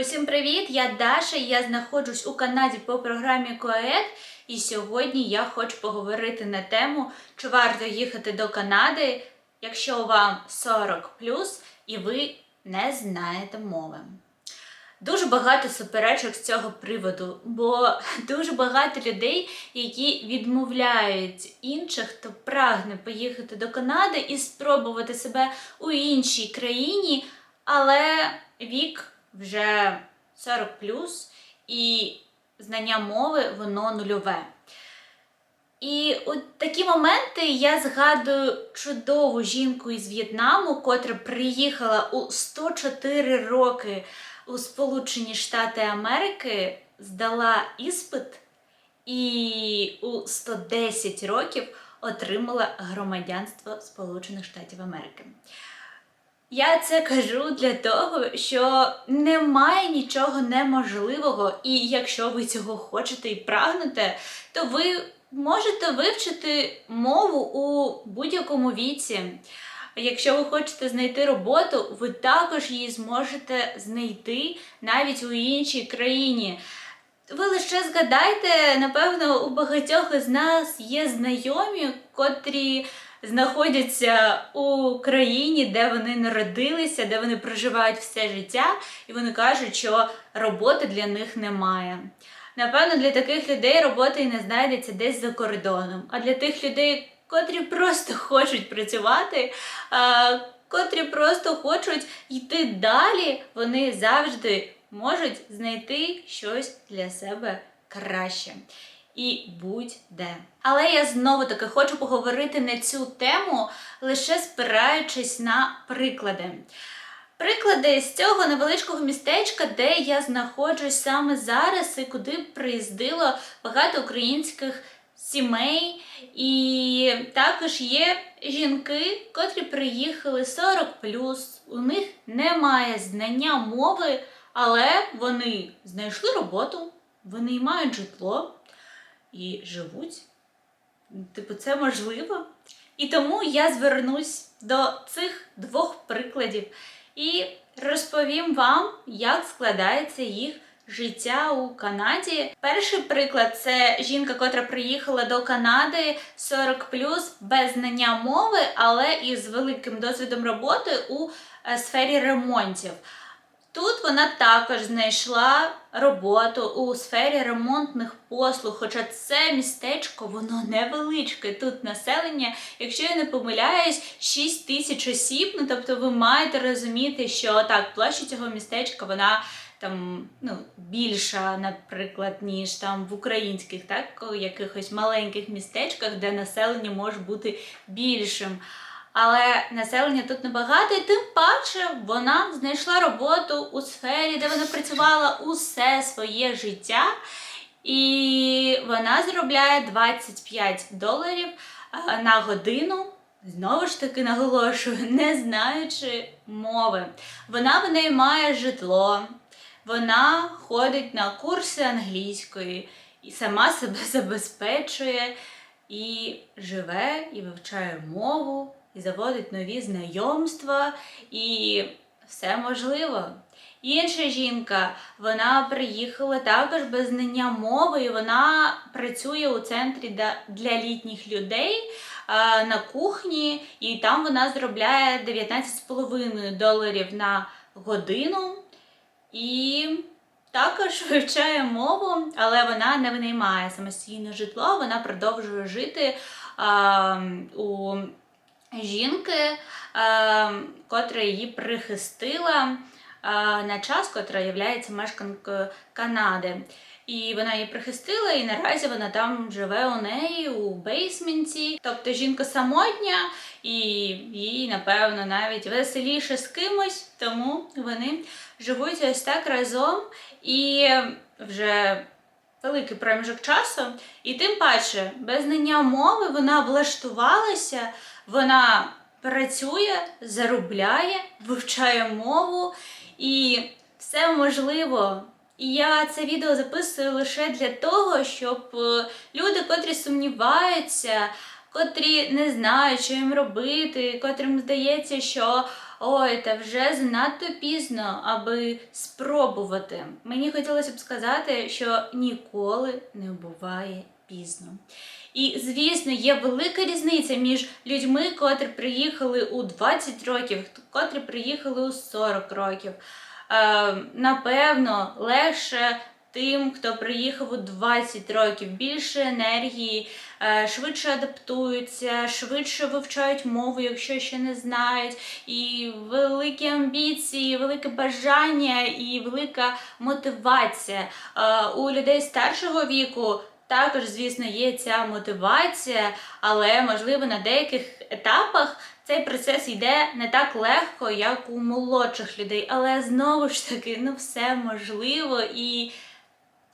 Усім привіт! Я Даша. Я знаходжусь у Канаді по програмі КОЕД. І сьогодні я хочу поговорити на тему, чи варто їхати до Канади, якщо вам 40 і ви не знаєте мови. Дуже багато суперечок з цього приводу, бо дуже багато людей, які відмовляють інших, хто прагне поїхати до Канади і спробувати себе у іншій країні, але вік вже 40 і знання мови воно нульове. І у такі моменти я згадую чудову жінку із В'єтнаму, котра приїхала у 104 роки у Сполучені Штати Америки, здала іспит і у 110 років отримала громадянство Сполучених Штатів Америки. Я це кажу для того, що немає нічого неможливого, і якщо ви цього хочете і прагнете, то ви можете вивчити мову у будь-якому віці. Якщо ви хочете знайти роботу, ви також її зможете знайти навіть у іншій країні. Ви лише згадайте, напевно, у багатьох із нас є знайомі, котрі знаходяться у країні, де вони народилися, де вони проживають все життя, і вони кажуть, що роботи для них немає. Напевно, для таких людей роботи і не знайдеться десь за кордоном. А для тих людей, котрі просто хочуть працювати, котрі просто хочуть йти далі, вони завжди можуть знайти щось для себе краще. І будь-де. Але я знову таки хочу поговорити на цю тему, лише спираючись на приклади. Приклади з цього невеличкого містечка, де я знаходжусь саме зараз, і куди приїздило багато українських сімей. І також є жінки, котрі приїхали 40 у них немає знання мови, але вони знайшли роботу, вони мають житло і живуть. Типу, це можливо. І тому я звернусь до цих двох прикладів і розповім вам, як складається їх життя у Канаді. Перший приклад це жінка, котра приїхала до Канади 40 без знання мови, але із великим досвідом роботи у е, сфері ремонтів. Тут вона також знайшла роботу у сфері ремонтних послуг, хоча це містечко, воно невеличке. Тут населення, якщо я не помиляюсь, 6 тисяч осіб. Ну тобто ви маєте розуміти, що так, площа цього містечка, вона там ну, більша, наприклад, ніж там в українських, так, якихось маленьких містечках, де населення може бути більшим. Але населення тут небагато, і тим паче вона знайшла роботу у сфері, де вона працювала усе своє життя. І вона заробляє 25 доларів на годину. Знову ж таки наголошую, не знаючи мови. Вона в неї має житло, вона ходить на курси англійської і сама себе забезпечує, і живе, і вивчає мову і заводить нові знайомства, і все можливо. Інша жінка, вона приїхала також без знання мови, і вона працює у центрі для літніх людей на кухні, і там вона заробляє 19,5 доларів на годину. І також вивчає мову, але вона не винаймає самостійне житло, вона продовжує жити а, у жінки, е, котра її прихистила е, на час, котра є мешканкою Канади. І вона її прихистила, і наразі вона там живе у неї у бейсменті. Тобто жінка самотня, і їй, напевно, навіть веселіше з кимось, тому вони живуть ось так разом і вже великий проміжок часу. І тим паче, без знання мови вона влаштувалася вона працює, заробляє, вивчає мову і все можливо. І я це відео записую лише для того, щоб е, люди, котрі сумніваються, котрі не знають, що їм робити, котрим здається, що Ой, та вже занадто пізно, аби спробувати. Мені хотілося б сказати, що ніколи не буває пізно. І, звісно, є велика різниця між людьми, котрі приїхали у 20 років, котрі приїхали у 40 років. Е, напевно, легше тим, хто приїхав у 20 років, більше енергії, е, швидше адаптуються, швидше вивчають мову, якщо ще не знають, і великі амбіції, велике бажання і велика мотивація. Е, У людей старшого віку. Також, звісно, є ця мотивація, але можливо на деяких етапах цей процес йде не так легко, як у молодших людей. Але знову ж таки, ну все можливо. І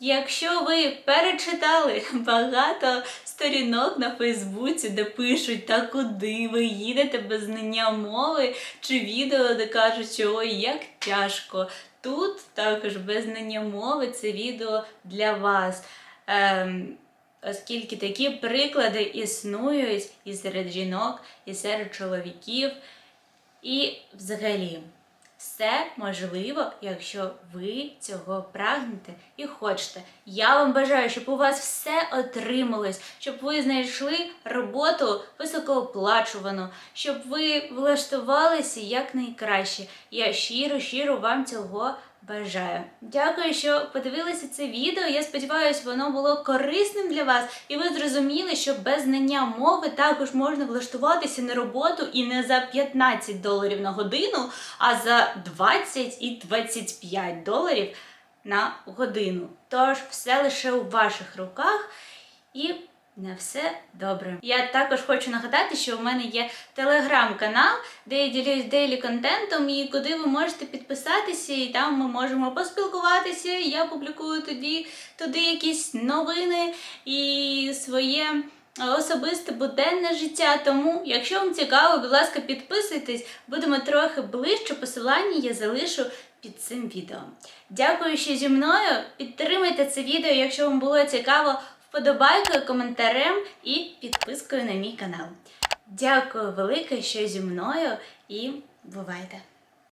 якщо ви перечитали багато сторінок на Фейсбуці, де пишуть, та куди ви їдете без знання мови, чи відео, де кажуть, що ой, як тяжко. Тут також без знання мови це відео для вас. Ем, оскільки такі приклади існують і серед жінок, і серед чоловіків. І взагалі, все можливо, якщо ви цього прагнете і хочете. Я вам бажаю, щоб у вас все отрималось, щоб ви знайшли роботу високооплачувану, щоб ви влаштувалися якнайкраще. Я щиро, щиро вам цього бажаю. Дякую, що подивилися це відео. Я сподіваюся, воно було корисним для вас, і ви зрозуміли, що без знання мови також можна влаштуватися на роботу і не за 15 доларів на годину, а за 20 і 25 доларів на годину. Тож все лише у ваших руках і на все добре. Я також хочу нагадати, що у мене є телеграм-канал, де я ділюсь дейлі контентом, і куди ви можете підписатися, і там ми можемо поспілкуватися. Я публікую тоді туди якісь новини і своє. Особисте буденне життя, тому, якщо вам цікаво, будь ласка, підписуйтесь, будемо трохи ближче. Посилання я залишу під цим відео. Дякую, що зі мною. Підтримайте це відео, якщо вам було цікаво, вподобайкою, коментарем і підпискою на мій канал. Дякую велике, що зі мною, і бувайте!